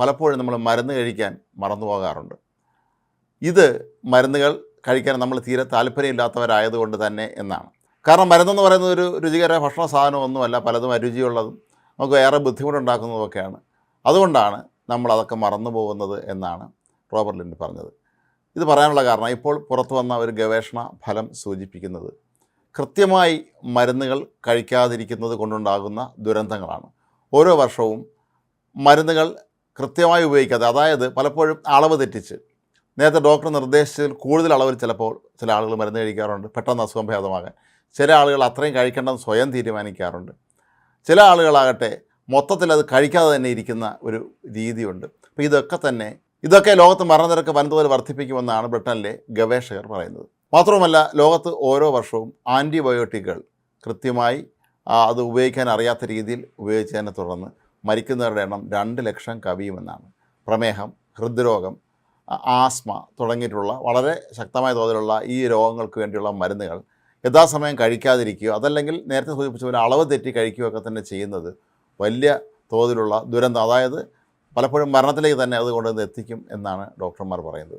പലപ്പോഴും നമ്മൾ മരുന്ന് കഴിക്കാൻ മറന്നു പോകാറുണ്ട്. ഇത് മരുന്നുകൾ കഴിക്കാൻ നമ്മൾ തീരെ താല്പര്യമില്ലാത്തവരായതുകൊണ്ട് തന്നെ എന്നാണ്. കാരണം മരുന്നെന്ന് പറയുന്നത് ഒരു രുചികര ഭക്ഷണ സാധനമൊന്നുമല്ല പലതും അരുചിയുള്ളതും നമുക്ക് ഏറെ ബുദ്ധിമുട്ടുണ്ടാക്കുന്നതൊക്കെയാണ്. അതുകൊണ്ടാണ് നമ്മൾ അതൊക്കെ മറന്നു പോകുന്നത് എന്നാണ് റോബർട്ട് ലിൻഡ് പറഞ്ഞത്. ഇത് പറയാനുള്ള കാരണം ഇപ്പോൾ പുറത്തു വന്ന ഒരു ഗവേഷണ ഫലം സൂചിപ്പിക്കുന്നത് കൃത്യമായി മരുന്നുകൾ കഴിക്കാതിരിക്കുന്നത് കൊണ്ടുണ്ടാകുന്ന ദുരന്തങ്ങളാണ്. ഓരോ വർഷവും മരുന്നുകൾ കൃത്യമായി ഉപയോഗിക്കാതെ അതായത് പലപ്പോഴും അളവ് തെറ്റിച്ച്. നേരത്തെ ഡോക്ടർ നിർദ്ദേശിച്ചതിൽ കൂടുതൽ അളവിൽ ചിലപ്പോൾ ചില ആളുകൾ മരുന്ന് കഴിക്കാറുണ്ട് പെട്ടെന്ന് അസുഖം ഭേദമാകാൻ. ചില ആളുകൾ അത്രയും കഴിക്കേണ്ടെന്ന് സ്വയം തീരുമാനിക്കാറുണ്ട്. ചില ആളുകളാകട്ടെ മൊത്തത്തിൽ അത് കഴിക്കാതെ തന്നെ ഇരിക്കുന്ന ഒരു രീതിയുണ്ട്. അപ്പോൾ ഇതൊക്കെ തന്നെ ഇതൊക്കെ ലോകത്ത് മരണനിരക്ക് വൻതോതിൽ വർദ്ധിപ്പിക്കുമെന്നാണ് ബ്രിട്ടനിലെ ഗവേഷകർ പറയുന്നത്. മാത്രവുമല്ല ലോകത്ത് ഓരോ വർഷവും ആന്റിബയോട്ടിക്കുകൾ കൃത്യമായി അത് ഉപയോഗിക്കാൻ അറിയാത്ത രീതിയിൽ ഉപയോഗിച്ചതിനെ തുടർന്ന് മരിക്കുന്നവരുടെ എണ്ണം രണ്ട് ലക്ഷം കവിയുമെന്നാണ്. പ്രമേഹം ഹൃദ്രോഗം ആസ്മ തുടങ്ങിയിട്ടുള്ള വളരെ ശക്തമായ തോതിലുള്ള ഈ രോഗങ്ങൾക്ക് വേണ്ടിയുള്ള മരുന്നുകൾ യഥാസമയം കഴിക്കാതിരിക്കുകയോ അതല്ലെങ്കിൽ നേരത്തെ സൂചിപ്പിച്ച പോലെ അളവ് തെറ്റി കഴിക്കുകയൊക്കെ തന്നെ ചെയ്യുന്നത് വലിയ തോതിലുള്ള ദുരന്തം. അതായത് പലപ്പോഴും മരണത്തിലേക്ക് തന്നെ അത് കൊണ്ടുവന്ന് എത്തിക്കും എന്നാണ് ഡോക്ടർമാർ പറയുന്നത്.